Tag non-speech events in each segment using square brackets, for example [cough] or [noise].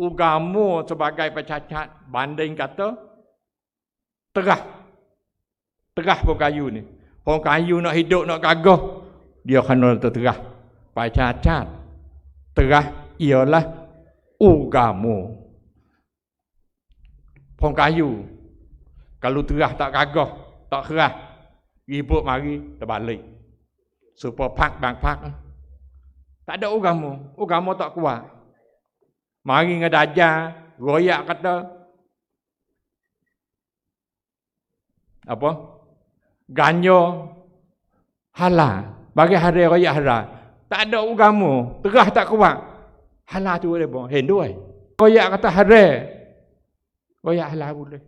Ugamu sebagai pecacat banding kata terah. Terah pun kayu ni. Pun kayu nak hidup nak gagah dia kena terah. Pecacat terah ialah ugamu. Pun kayu kalau terah tak gagah, tak kerah, ribut mari terbalik. Supaya pak bang pak. Tak ada ugamu. Ugamu tak kuat. Mari ngedajar, royak kata. Apa? Ganyo halal. Bagi hari royak halal. Tak ada ugamu. Terah tak kuat. Halal tu boleh pun. Hindu eh. Royak kata hari. Royak halal boleh.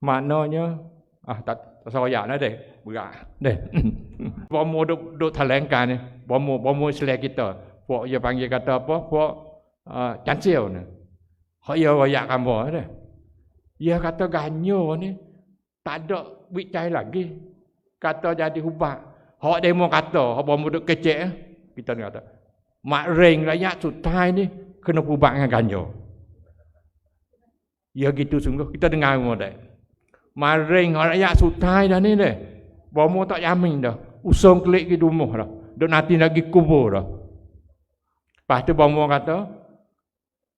Maknanya ah tak tak royak lah deh. Berat. Deh. [laughs] Bomo duk duk talengkan ni. Bomo bomo selek kita. Pok dia panggil kata apa? Pok cancil ni. Hak dia royak kamu deh. Dia kata ganyo ni tak ada wicai lagi. Kata jadi hubat. Hak demo kata, hak bomo duk kecek. Kita ni kata. Mak ring rakyat sutai ni kena hubat dengan ganyo. Ya gitu sungguh. Kita dengar semua dah. Maring rakyat sutai dah ni dah. Bomo tak jamin dah. Usung kelik ke rumah dah. Duk nanti lagi kubur dah. Lepas tu bomo kata,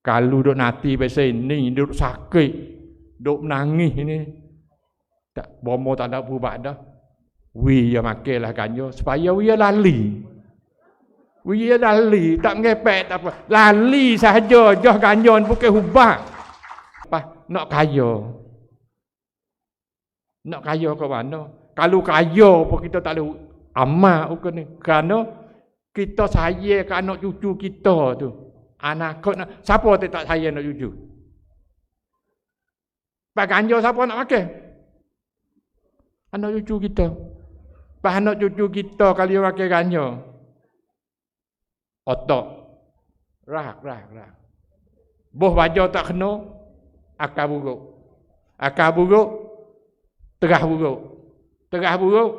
kalau duk nanti biasa ni, duk sakit, duk menangis ni, tak, bomo tak ada berubah dah. Wi ya makilah kanyo supaya wi ya lali. Wi ya lali, tak ngepek tak apa. Lali sahaja, jah kanyon bukan hubah. Apa? Nak kaya. Nak kaya ke mana? Kalau kaya pun kita tak boleh amal ke ni. Kerana kita sayang ke anak cucu kita tu. Anak kau nak, siapa tak tak sayang anak cucu? Pak ganja siapa nak makan? Anak cucu kita. Pak anak cucu kita kali dia makan ganja. Otak. Rak, rak, rak. Boh baju tak kena, akal buruk. Akal buruk, Terah buruk. Terah buruk.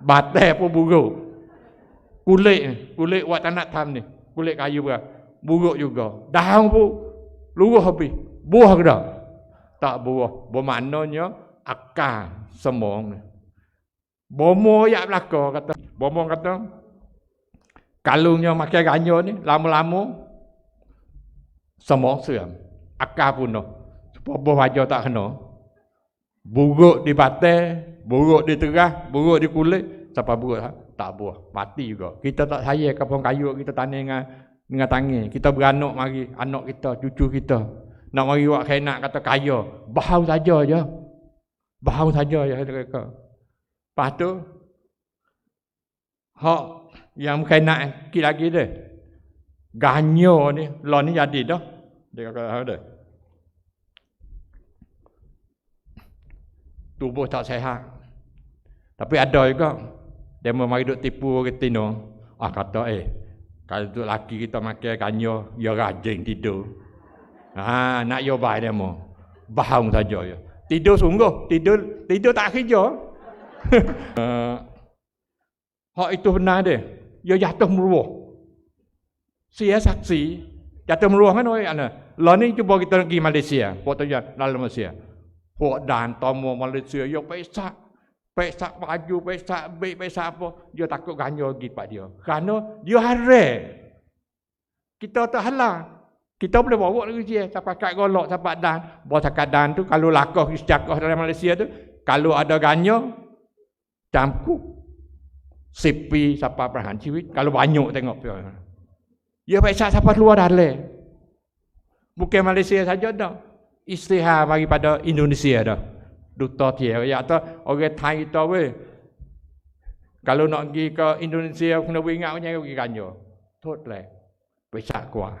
Batai pun buruk. Kulit ni. Kulit buat tak nak tam ni. Kulit kayu berapa. Buruk juga. Daun pun luruh habis. Buah ke tak? Tak buah. Bermaknanya akal semong ni. Bomo ya belaka kata. Bomo kata kalungnya makan ganyo ni lama-lama semong siam. Akal punah. Boboh aja tak kena. Buruk di batai, buruk di terah, buruk di kulit, siapa buruk ha? Tak buah, mati juga. Kita tak sayang kapung kayu kita tani dengan dengan tangan. Kita beranak mari anak kita, cucu kita. Nak mari buat nak kata kaya, bahau saja je. Bahau saja je mereka. Lepas tu hak yang nak sikit lagi dia. Ganyo ni, lo ni jadi dah. Dia kata ada. tubuh tak sehat. Tapi ada juga dia mari duk tipu orang tino. Ah kata eh kalau tu laki kita makan kanyo, dia rajin tidur. Ha nak yo bai dia mo. Bahang saja ya. Tidur sungguh, tidur tidur tak kerja. uh, [laughs] hak itu benar dia. Dia jatuh meruah. Sia saksi jatuh meruah kan oi ana. Lah ni cuba kita pergi Malaysia, buat tu dalam Malaysia. Pok dan tomo Malaysia yo pesak. Pesak baju, pesak beg, pesak apa. Dia takut ganyo lagi pak dia. Kerana dia hare. Kita tak halang. Kita boleh bawa lagi dia. Sampai kat golok, sampai dan. Bawa sakat dan tu, kalau lakoh sejakoh dalam Malaysia tu, kalau ada ganyo, campur. Sipi sampai perahan ciwit. Kalau banyak tengok. Dia pesak sampai luar dalam. Bukan Malaysia saja dah istihar bagi pada Indonesia dah. Duta dia ya tu orang Thai tu we. Kalau nak pergi ke Indonesia kena ingat punya pergi kanyo. Thot le. Pesak kuah.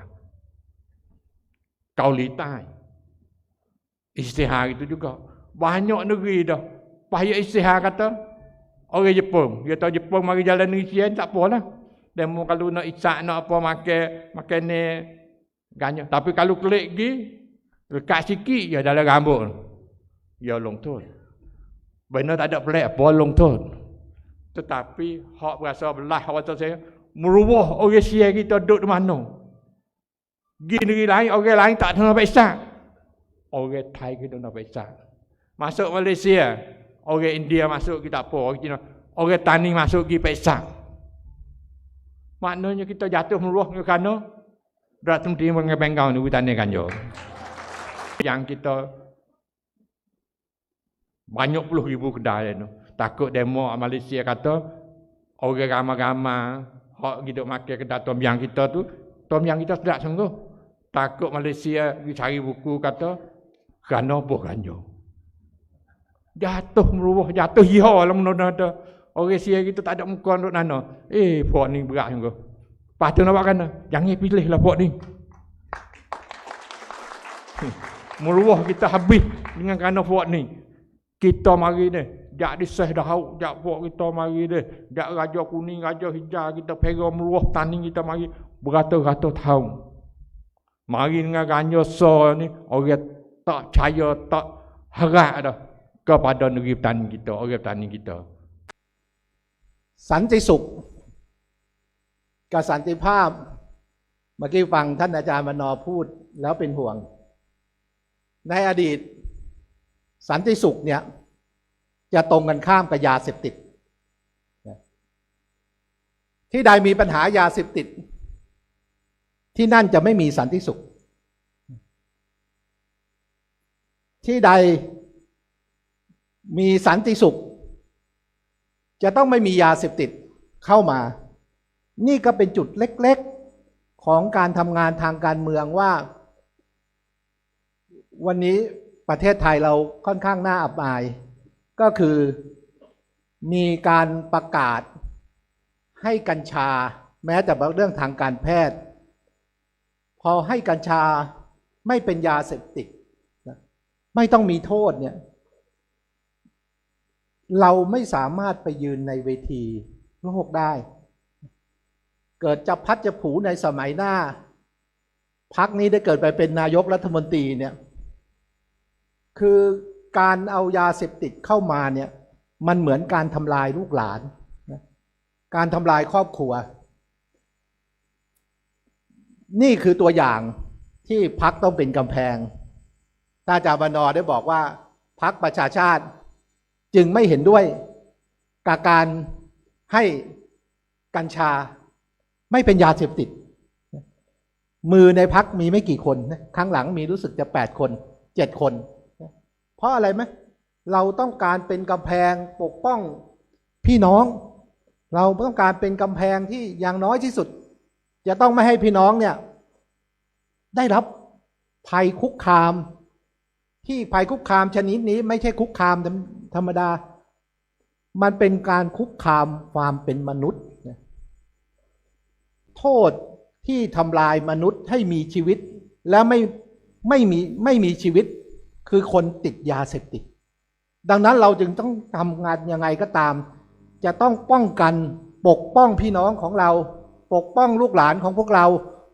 Kau litai. Istihar itu juga. Banyak negeri dah. Payah istihar kata. Orang Jepun. Dia tahu Jepun mari jalan negeri sian tak apalah. Dan kalau nak isak nak apa makan makan ni ganyo. Tapi kalau klik pergi Lekat sikit je dalam rambut. Ya longtut. Benar tak ada pelik, apa longtut. Tetapi hak berasa belah waktu saya, merubah orang Sia kita duduk di mana. Pergi negeri lain, orang lain tak kena peksa. Orang Thai kita kena peksa. Masuk Malaysia, orang India masuk kita apa, orang Cina, orang tani masuk pergi peksa. Maknanya kita jatuh meruah ke kana berat temti mengepengkau ni tani kanjo. Yang kita banyak puluh ribu kedai tu. Takut demo Malaysia kata orang ramai-ramai hak hidup makan kedai tom yang kita tu, tom yang kita sedap sungguh. Takut Malaysia cari buku kata kerana apa kanjo. Jatuh meruah, jatuh ya lah mana ada. Orang sia kita tak ada muka untuk nana. Eh, buat ni berat sungguh. Lepas tu nak buat kena. Jangan pilih lah buat ni. [laughs] Meruah kita habis dengan kerana buat ni. Kita mari ni. Jak disah dah hauk. Jak buat kita mari ni. Jak raja kuning, raja hijau. Kita pera meruah tanding kita mari. Beratus-ratus tahun. Mari dengan ganya so ni. Orang tak percaya, tak harap dah. Kepada negeri petani kita, orang petani kita. สันติสุขกับสันติภาพ เมื่อกี้ฟังท่านอาจารย์มนอพูดแล้วเป็นห่วง ในอดีต สันติสุขเนี่ย จะตรงกันข้ามกับยาเสพติด ที่ใดมีปัญหายาเสพติด ที่นั่นจะไม่มีสันติสุข ที่ใดมีสันติสุข จะต้องไม่มียาเสพติดเข้ามา นี่ก็เป็นจุดเล็กๆของการทำงานทางการเมืองว่า วันนี้ ประเทศไทยเราค่อนข้างน่าอับอาย ก็คือมีการประกาศให้กัญชาแม้แต่บางเรื่องทางการแพทย์ พอให้กัญชาไม่เป็นยาเสพติดไม่ต้องมีโทษเนี่ยเราไม่สามารถไปยืนในเวทีโลกได้ เกิดจะพัดจะผูในสมัยหน้าพักนี้ได้เกิดไปเป็นนายกรัฐมนตรีเนี่ย คือการเอายาเสพติดเข้ามาเนี่ยมันเหมือนการทำลายลูกหลานนะการทำลายครอบครัว นี่คือตัวอย่างที่พักต้องเป็นกำแพง ถ้าจารบรรณอได้บอกว่าพักประชาชาติจึงไม่เห็นด้วยกับการให้กัญชาไม่เป็นยาเสพติด มือในพักมีไม่กี่คนนะครั้งหลังมีรู้สึกจะแปดคนเจ็ดคน ราะอะไรไหมเราต้องการเป็นกำแพงปกป้องพี่น้อง เราต้องการเป็นกำแพงที่อย่างน้อยที่สุด จะต้องไม่ให้พี่น้องเนี่ย ได้รับภัยคุกคาม ที่ภัยคุกคามชนิดนี้ไม่ใช่คุกคามธรรมดา มันเป็นการคุกคามความเป็นมนุษย์ โทษที่ทำลายมนุษย์ให้มีชีวิต และไม่ไม่มีไม่มีชีวิต คือคนติดยาเสพติด ดังนั้นเราจึงต้องทำงานยังไงก็ตาม จะต้องป้องกันปกป้องพี่น้องของเรา ปกป้องลูกหลานของพวกเรา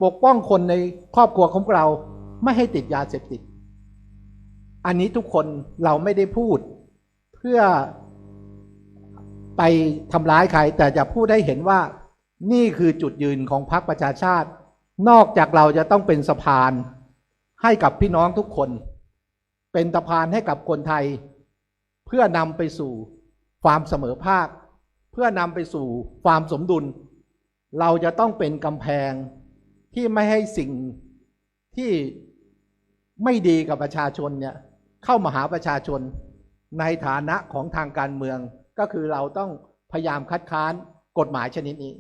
ปกป้องคนในครอบครัวของเรา ไม่ให้ติดยาเสพติด อันนี้ทุกคนเราไม่ได้พูด เพื่อไปทำร้ายใคร แต่จะพูดให้เห็นว่า นี่คือจุดยืนของพรรคประชาชาติ นอกจากเราจะต้องเป็นสะพานให้กับพี่น้องทุกคน เป็นสะพานให้กับคนไทย เพื่อนำไปสู่ความเสมอภาค เพื่อนำไปสู่ความสมดุล เราจะต้องเป็นกำแพงที่ไม่ให้สิ่งที่ไม่ดีกับประชาชนเนี่ยเข้ามาหาประชาชนในฐานะของทางการเมืองก็คือเราต้องพยายามคัดค้านกฎหมายชนิดนี้